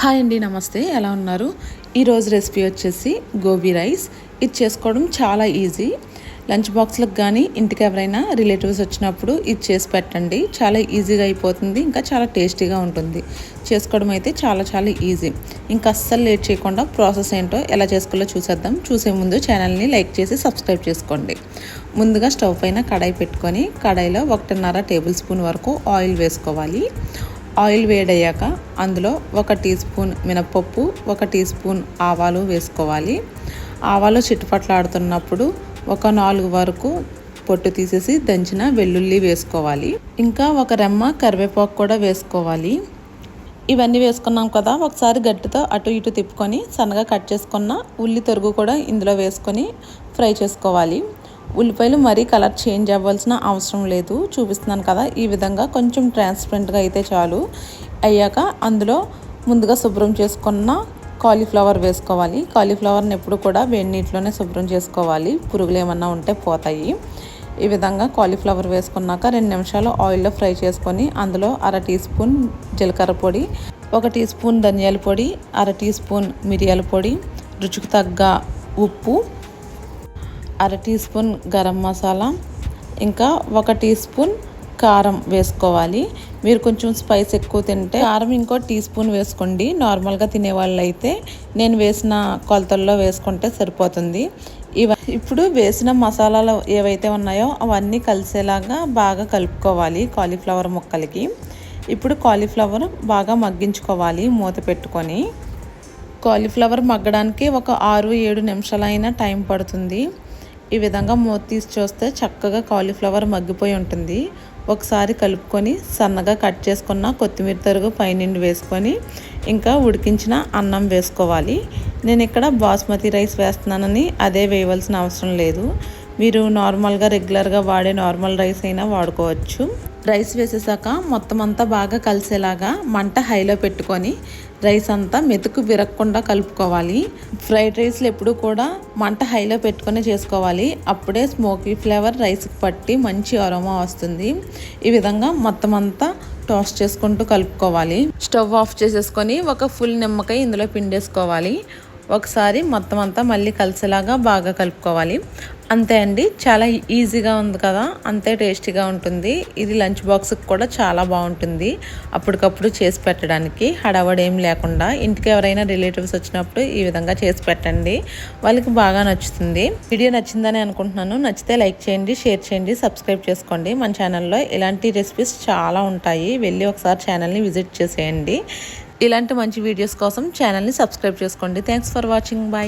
Hi అండి నమస్తే. ఎలా ఉన్నారు? ఈరోజు రెసిపీ వచ్చేసి గోబీ రైస్. ఇది చేసుకోవడం చాలా ఈజీ. లంచ్ బాక్స్లకు కానీ ఇంటికి ఎవరైనా రిలేటివ్స్ వచ్చినప్పుడు ఇది చేసి పెట్టండి. చాలా ఈజీగా అయిపోతుంది ఇంకా చాలా టేస్టీగా ఉంటుంది. చేసుకోవడం అయితే చాలా చాలా ఈజీ. ఇంకా అస్సలు లేట్ చేయకుండా ప్రాసెస్ ఏంటో ఎలా చేసుకోవాలో చూసేద్దాం. చూసే ముందు ఛానల్ని లైక్ చేసి సబ్స్క్రైబ్ చేసుకోండి. ముందుగా స్టవ్ పైన కడాయి పెట్టుకొని కడాయిలో ఒకటిన్నర టేబుల్ స్పూన్ వరకు ఆయిల్ వేసుకోవాలి. ఆయిల్ వేడయ్యాక అందులో ఒక టీ స్పూన్ మినపప్పు ఒక టీ స్పూన్ ఆవాలు వేసుకోవాలి. ఆవాలు చిట్టుపట్లాడుతున్నప్పుడు ఒక నాలుగు వరకు పొట్టు తీసేసి దంచిన వెల్లుల్లి వేసుకోవాలి. ఇంకా ఒక రెమ్మ కరివేపాకు కూడా వేసుకోవాలి. ఇవన్నీ వేసుకున్నాం కదా ఒకసారి గట్టితో అటు ఇటు తిప్పుకొని సన్నగా కట్ చేసుకున్న ఉల్లి తొరుగు కూడా ఇందులో వేసుకొని ఫ్రై చేసుకోవాలి. ఉల్లిపాయలు మరీ కలర్ చేంజ్ అవ్వాల్సిన అవసరం లేదు. చూపిస్తున్నాను కదా ఈ విధంగా కొంచెం ట్రాన్స్పరెంట్గా అయితే చాలు. అయ్యాక అందులో ముందుగా శుభ్రం చేసుకున్న కాలీఫ్లవర్ వేసుకోవాలి. కాలీఫ్లవర్ని ఎప్పుడు కూడా వేడి నీటిలోనే శుభ్రం చేసుకోవాలి. పురుగులు ఏమన్నా ఉంటే పోతాయి. ఈ విధంగా కాలీఫ్లవర్ వేసుకున్నాక రెండు నిమిషాలు ఆయిల్లో ఫ్రై చేసుకొని అందులో అర టీ స్పూన్ జీలకర్ర పొడి ఒక టీ స్పూన్ ధనియాల పొడి అర టీ స్పూన్ మిరియాల పొడి రుచికి తగ్గ ఉప్పు అర టీ స్పూన్ గరం మసాలా ఇంకా ఒక టీ స్పూన్ కారం వేసుకోవాలి. మీరు కొంచెం స్పైస్ ఎక్కువ తింటే కారం ఇంకో టీ స్పూన్ వేసుకోండి. నార్మల్గా తినేవాళ్ళు అయితే నేను వేసిన కొలతల్లో వేసుకుంటే సరిపోతుంది. ఇవ ఇప్పుడు వేసిన మసాలాలు ఏవైతే ఉన్నాయో అవన్నీ కలిసేలాగా బాగా కలుపుకోవాలి కాలీఫ్లవర్ ముక్కలకి. ఇప్పుడు కాలీఫ్లవర్ బాగా మగ్గించుకోవాలి మూత పెట్టుకొని. కాలీఫ్లవర్ మగ్గడానికి ఒక ఆరు ఏడు నిమిషాలైనా టైం పడుతుంది. ఈ విధంగా మూత తీసి చూస్తే చక్కగా కాలీఫ్లవర్ మగ్గిపోయి ఉంటుంది. ఒకసారి కలుపుకొని సన్నగా కట్ చేసుకున్న కొత్తిమీర తరుగు పైనుండి వేసుకొని ఇంకా ఉడికించిన అన్నం వేసుకోవాలి. నేను ఇక్కడ బాస్మతి రైస్ వేస్తున్నానని అదే వేయవలసిన అవసరం లేదు. మీరు నార్మల్గా రెగ్యులర్గా వాడే నార్మల్ రైస్ అయినా వాడుకోవచ్చు. రైస్ వేసేసాక మొత్తం అంతా బాగా కలిసేలాగా మంట హైలో పెట్టుకొని రైస్ అంతా మెతుకు విరగకుండా కలుపుకోవాలి. ఫ్రైడ్ రైస్లు ఎప్పుడు కూడా మంట హైలో పెట్టుకొని చేసుకోవాలి. అప్పుడే స్మోకీ ఫ్లేవర్ రైస్కి పట్టి మంచి అరోమా వస్తుంది. ఈ విధంగా మొత్తం అంతా టోస్ట్ చేసుకుంటూ కలుపుకోవాలి. స్టవ్ ఆఫ్ చేసేసుకొని ఒక ఫుల్ నిమ్మకాయ ఇందులో పిండేసుకోవాలి. ఒకసారి మొత్తం అంతా మళ్ళీ కలిసేలాగా బాగా కలుపుకోవాలి. అంతే అండి. చాలా ఈజీగా ఉంది కదా? అంతే టేస్టీగా ఉంటుంది. ఇది లంచ్ బాక్స్కి కూడా చాలా బాగుంటుంది. అప్పటికప్పుడు చేసి పెట్టడానికి హడావడేం ఏం లేకుండా ఇంటికి ఎవరైనా రిలేటివ్స్ వచ్చినప్పుడు ఈ విధంగా చేసి పెట్టండి. వాళ్ళకి బాగా నచ్చుతుంది. వీడియో నచ్చిందని అనుకుంటున్నాను. నచ్చితే లైక్ చేయండి షేర్ చేయండి సబ్స్క్రైబ్ చేసుకోండి. మన ఛానల్లో ఇలాంటి రెసిపీస్ చాలా ఉంటాయి. వెళ్ళి ఒకసారి ఛానల్ని విజిట్ చేసేయండి. ఇలాంటి మంచి వీడియోస్ కోసం ఛానల్ని సబ్స్క్రైబ్ చేసుకోండి. Thanks for watching bye